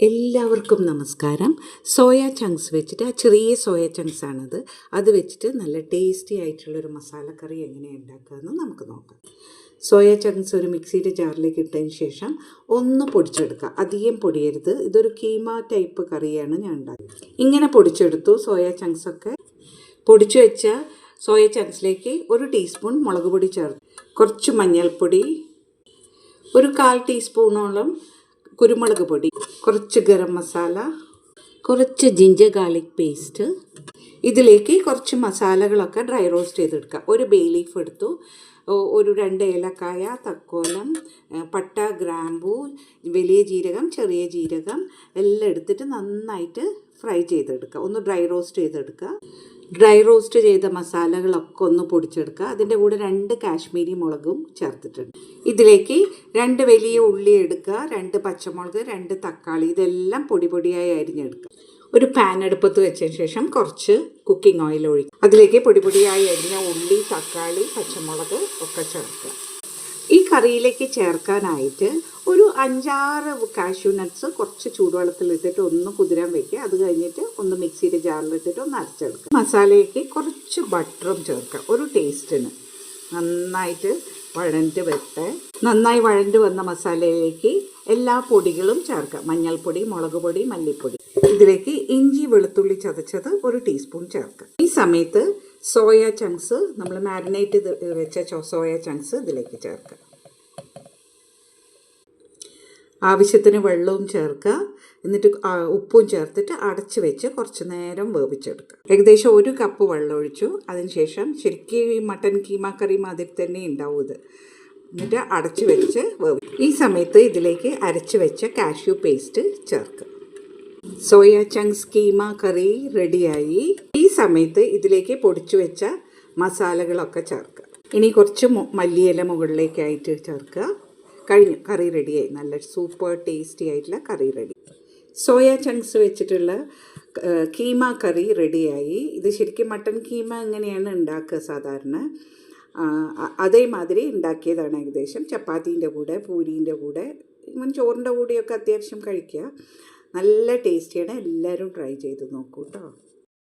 എല്ലാവർക്കും നമസ്കാരം. Soya chunks വെച്ചിട്ട് ആ ചെറിയ സോയ ചങ്ക്സ് ആണത്. അത് വെച്ചിട്ട് നല്ല ടേസ്റ്റി ആയിട്ടുള്ളൊരു മസാലക്കറി എങ്ങനെ ഉണ്ടാക്കുകയെന്ന് നമുക്ക് നോക്കാം. സോയ ചങ്ക്സ് ഒരു മിക്സിയുടെ ജാറിലേക്ക് ഇട്ടതിന് ശേഷം ഒന്ന് പൊടിച്ചെടുക്കുക. അധികം പൊടിയരുത്. ഇതൊരു കീമ ടൈപ്പ് കറിയാണ് ഞാൻ ഉണ്ടാക്കുന്നത്. ഇങ്ങനെ പൊടിച്ചെടുത്തു. സോയ ചങ്ക്സ് ഒക്കെ പൊടിച്ചു വെച്ച സോയ ചങ്ക്സിലേക്ക് ഒരു ടീസ്പൂൺ മുളക് പൊടി ചേർത്ത് കുറച്ച് മഞ്ഞൾപ്പൊടി ഒരു കാൽ ടീസ്പൂണോളം കുരുമുളക് പൊടി കുറച്ച് ഗരം മസാല കുറച്ച് ജിഞ്ചർ ഗാർലിക് പേസ്റ്റ് ഇതിലേക്ക് കുറച്ച് മസാലകളൊക്കെ ഡ്രൈ റോസ്റ്റ് ചെയ്തെടുക്കുക. ഒരു ബേ ലീഫ് എടുത്തു. ഒരു രണ്ട് ഏലക്കായ തക്കോലം പട്ട ഗ്രാമ്പൂ വലിയ ജീരകം ചെറിയ ജീരകം എല്ലാം എടുത്തിട്ട് നന്നായിട്ട് ഫ്രൈ ചെയ്തെടുക്കുക. ഒന്ന് ഡ്രൈ റോസ്റ്റ് ചെയ്തെടുക്കുക. ഡ്രൈ റോസ്റ്റ് ചെയ്ത മസാലകളൊക്കെ ഒന്ന് പൊടിച്ചെടുക്കുക. അതിന്റെ കൂടെ രണ്ട് കാശ്മീരി മുളകും ചേർത്തിട്ടുണ്ട്. ഇതിലേക്ക് രണ്ട് വലിയ ഉള്ളി എടുക്കുക രണ്ട് പച്ചമുളക് രണ്ട് തക്കാളി ഇതെല്ലാം പൊടി പൊടിയായി അരിഞ്ഞെടുക്കുക. ഒരു പാൻ അടുപ്പത്ത് വെച്ചതിന് ശേഷം കുറച്ച് കുക്കിംഗ് ഓയിൽ ഒഴിക്കുക. അതിലേക്ക് പൊടി പൊടിയായി അരിഞ്ഞ ഉള്ളി തക്കാളി പച്ചമുളക് ഒക്കെ ചേർക്കുക. ഈ കറിയിലേക്ക് ചേർക്കാനായിട്ട് ഒരു അഞ്ചാറ് കാഷ്യൂ നട്ട്സ് കുറച്ച് ചൂടുവെള്ളത്തിൽ ഇട്ടിട്ട് ഒന്ന് കുതിരാൻ വെക്കുക. അത് കഴിഞ്ഞിട്ട് ഒന്ന് മിക്സിയുടെ ജാറിലിട്ടിട്ട് ഒന്ന് അരച്ചെടുക്കുക. മസാലയ്ക്ക് കുറച്ച് ബട്ടറും ചേർക്കുക. ഒരു ടേസ്റ്റിന് നന്നായിട്ട് വഴണ്ട് വെട്ട് നന്നായി വഴണ്ട് വന്ന മസാലയിലേക്ക് എല്ലാ പൊടികളും ചേർക്കുക. മഞ്ഞൾപ്പൊടി മുളക് പൊടി മല്ലിപ്പൊടി. ഇതിലേക്ക് ഇഞ്ചി വെളുത്തുള്ളി ചതച്ചത് ഒരു ടീസ്പൂൺ ചേർക്കുക. ഈ സമയത്ത് സോയ ചങ്ക്സ് നമ്മൾ മാരിനേറ്റ് വെച്ച സോയ ചങ്ക്സ് ഇതിലേക്ക് ചേർക്കുക. ആവശ്യത്തിന് വെള്ളവും ചേർക്കുക. എന്നിട്ട് ഉപ്പും ചേർത്തിട്ട് അടച്ച് വെച്ച് കുറച്ച് നേരം വേവിച്ചെടുക്കുക. ഏകദേശം ഒരു കപ്പ് വെള്ളം ഒഴിച്ചു. അതിനുശേഷം ശരിക്കും ഈ മട്ടൻ കീമ കറി മാതിരി തന്നെ ഉണ്ടാവും ഇത്. എന്നിട്ട് അടച്ച് വെച്ച് വേവി ഈ സമയത്ത് ഇതിലേക്ക് അരച്ച് വെച്ച കാഷ്യൂ പേസ്റ്റ് ചേർക്കുക. സോയ ചങ്ക്സ് കീമ കറി റെഡിയായി. സമയത്ത് ഇതിലേക്ക് പൊടിച്ചു വെച്ച മസാലകളൊക്കെ ചേർക്കുക. ഇനി കുറച്ച് മല്ലിയില മുകളിലേക്കായിട്ട് ചേർക്കുക. കഴിഞ്ഞു. കറി റെഡിയായി നല്ല സൂപ്പർ ടേസ്റ്റി ആയിട്ടുള്ള കറി റെഡി സോയ ചങ്ക്സ് വെച്ചിട്ടുള്ള കീമ കറി റെഡിയായി ഇത് ശരിക്കും മട്ടൺ കീമ എങ്ങനെയാണ് ഉണ്ടാക്കുക സാധാരണ? അതേമാതിരി ഉണ്ടാക്കിയതാണ് ഏകദേശം. ചപ്പാത്തീന്റെ കൂടെ പൂരീന്റെ കൂടെ ഇവൻ ചോറിന്റെ കൂടെയൊക്കെ അത്യാവശ്യം കഴിക്കുക. നല്ല ടേസ്റ്റിയാണ് എല്ലാവരും ട്രൈ ചെയ്ത് നോക്കൂ കേട്ടോ